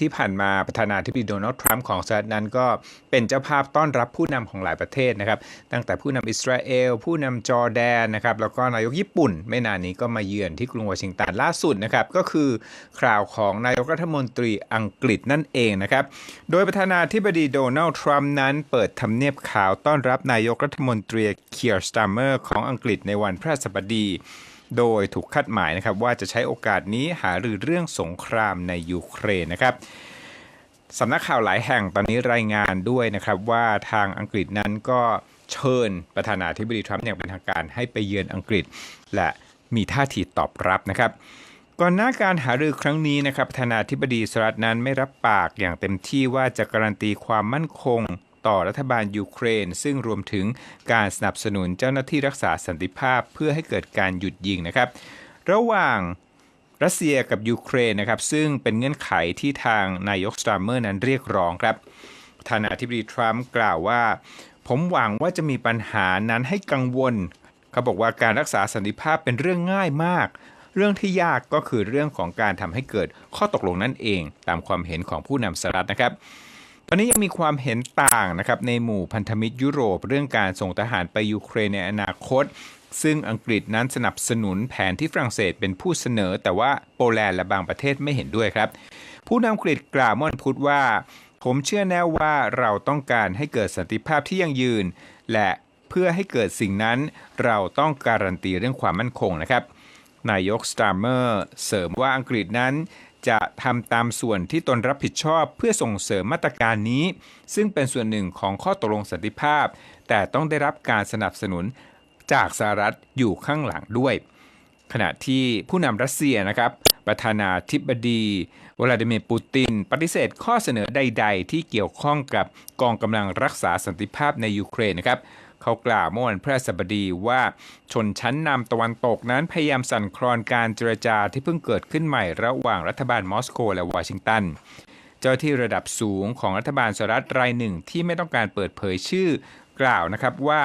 ที่ผ่านมาประธานาธิบดีโดนัลด์ทรัมป์ของสหรัฐนั้นก็เป็นเจ้าภาพต้อนรับผู้นำของหลายประเทศนะครับ ตั้งแต่ผู้นำอิสราเอล ผู้นำจอร์แดนนะครับ แล้วก็นายกญี่ปุ่น ไม่นานนี้ก็มาเยือนที่กรุงวอชิงตันล่าสุดนะครับ ก็คือข่าวของนายกรัฐมนตรีอังกฤษนั่นเองนะครับ โดยประธานาธิบดีโดนัลด์ทรัมป์นั้นเปิดทำเนียบขาวต้อนรับนายกรัฐมนตรีเคียร์สตาร์เมอร์ของอังกฤษในวันพฤหัสบดี โดยถูกคาดหมายนะครับว่าจะใช้โอกาสนี้หารือเรื่องสงครามในยูเครนนะครับสำนักข่าวหลายแห่งตอนนี้รายงานด้วยนะครับว่าทางอังกฤษนั้นก็เชิญประธานาธิบดีทรัมป์อย่างเป็นทางการให้ไปเยือนอังกฤษ และมีท่าทีตอบรับนะครับก่อนหน้าการหารือครั้งนี้นะครับประธานาธิบดีสหรัฐนั้นไม่รับปากอย่างเต็มที่ว่าจะการันตีความมั่นคง ต่อรัฐบาลยูเครน ซึ่งรวมถึงการสนับสนุนเจ้าหน้าที่รักษาสันติภาพเพื่อให้เกิดการหยุดยิงนะครับ ระหว่างรัสเซียกับยูเครนนะครับซึ่งเป็นเงื่อนไขที่ทางนายกสตาร์เมอร์นั้นเรียกร้องครับประธานาธิบดีทรัมป์กล่าวว่า ผมหวังว่าจะมีปัญหานั้นให้กังวล เขาบอกว่าการรักษาสันติภาพเป็นเรื่องง่ายมาก เรื่องที่ยากก็คือเรื่องของการทำให้เกิดข้อตกลงนั่นเอง ตามความเห็นของผู้นำสหรัฐนะครับ ตอนนี้ยังมีความเห็นต่างนะครับในหมู่พันธมิตรยุโรปเรื่องการส่งทหารไปยูเครนในอนาคต ซึ่งอังกฤษนั้นสนับสนุนแผนที่ฝรั่งเศสเป็นผู้เสนอ แต่ว่าโปแลนด์และบางประเทศไม่เห็นด้วยครับ ผู้นำอังกฤษกล่าวม่อนพุธว่า ผมเชื่อแน่ว่าเราต้องการให้เกิดสันติภาพที่ยั่งยืน และเพื่อให้เกิดสิ่งนั้น เราต้องการันตีเรื่องความมั่นคงนะครับ นายกสตาร์เมอร์เสริมว่าอังกฤษนั้น จะทำตามส่วนที่ตนรับผิดชอบเพื่อส่งเสริมมาตรการนี้ ซึ่งเป็นส่วนหนึ่งของข้อตกลงสันติภาพ แต่ต้องได้รับการสนับสนุนจากสหรัฐอยู่ข้างหลังด้วย ขณะที่ผู้นำรัสเซียนะครับประธานาธิบดีวลาดิเมียร์ปูติน ปฏิเสธข้อเสนอใด ๆ ที่เกี่ยวข้องกับกองกำลังรักษาสันติภาพในยูเครนนะครับ เขากล่าวเมื่อวันพฤหัสบดีว่าชนชั้นนำตะวันตกนั้นพยายามสั่นคลอนการเจรจาที่เพิ่งเกิดขึ้นใหม่ระหว่างรัฐบาลมอสโกและวอชิงตันเจ้าที่ระดับสูงของรัฐบาลสหรัฐรายหนึ่งที่ไม่ต้องการเปิดเผยชื่อกล่าวนะครับว่า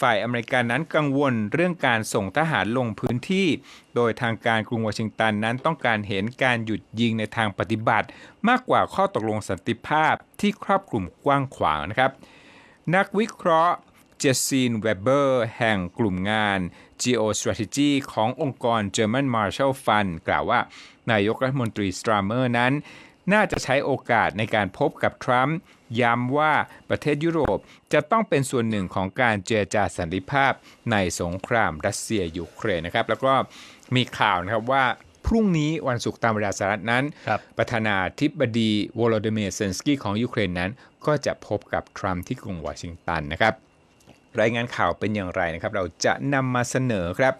ฝ่ายอเมริกันนั้นกังวลเรื่องการส่งทหารลงพื้นที่ โดยทางการกรุงวอชิงตันนั้นต้องการเห็นการหยุดยิงในทางปฏิบัติ มากกว่าข้อตกลงสันติภาพที่ครอบคลุมกว้างขวางนะครับ นักวิเคราะห์ จสซีนเวเบอร์แห่งกลุ่มงาน Geostrategy ขององค์กร German Marshall Fund กล่าวว่านายกรัฐมนตรีสตราเมอร์นั้น น่าจะใช้โอกาสในการพบกับทรัมป์ย้ำว่าประเทศยุโรปจะต้องเป็นส่วนหนึ่งของการเจรจาสันติภาพในสงครามรัสเซียยูเครนนะครับ แล้วก็มีข่าวนะครับว่าพรุ่งนี้วันศุกร์ตามเวลาสหรัฐนั้นครับประธานาธิบดีวโลดิเมียร์เซนสกี้ของยูเครนนั้น ก็จะพบกับทรัมป์ที่กรุงวอชิงตันนะครับ รายงานข่าวเป็นอย่างไรนะครับ เราจะนำมาเสนอครับ